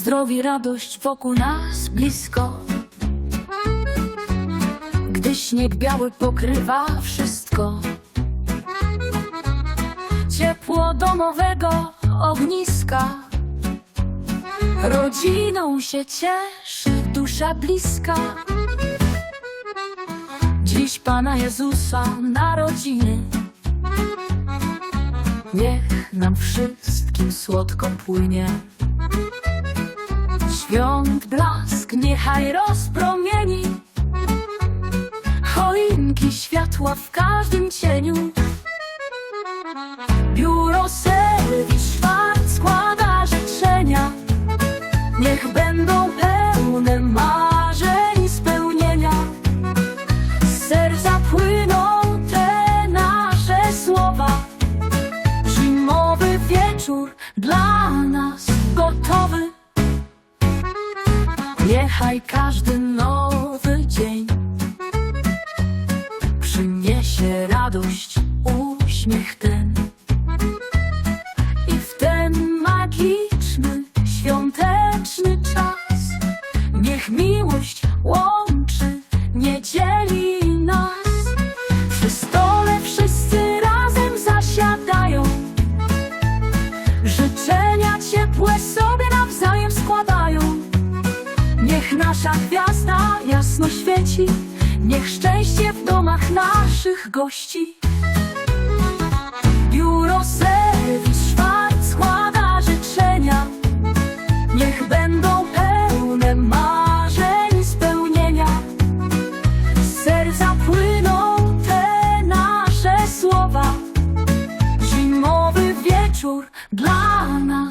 Zdrowie, radość wokół nas blisko. Gdy śnieg biały pokrywa wszystko. Ciepło domowego ogniska. Rodziną się cieszy, dusza bliska. Dziś Pana Jezusa narodziny. Niech nam wszystkim słodko płynie Świąt blask niechaj rozpromieni. Choinki światła w każdym cieniu. Biuro serwis Szwarc składa życzenia. Niech będą pełne marzeń spełnienia. Z serca płyną te nasze słowa. Zimowy wieczór dla nas gotowy Niechaj każdy nowy dzień Przyniesie radość, uśmiech ten. I w ten magiczny, świąteczny czas Niech miłość łączy, nie dzieli nas. Przy stole wszyscy razem zasiadają. Życzenia ciepłe sobie nasza gwiazda jasno świeci. Niech szczęście w domach naszych gości. Biuro serwis Szwarc składa życzenia. Niech będą pełne marzeń spełnienia. Z serca płyną te nasze słowa. Zimowy wieczór dla nas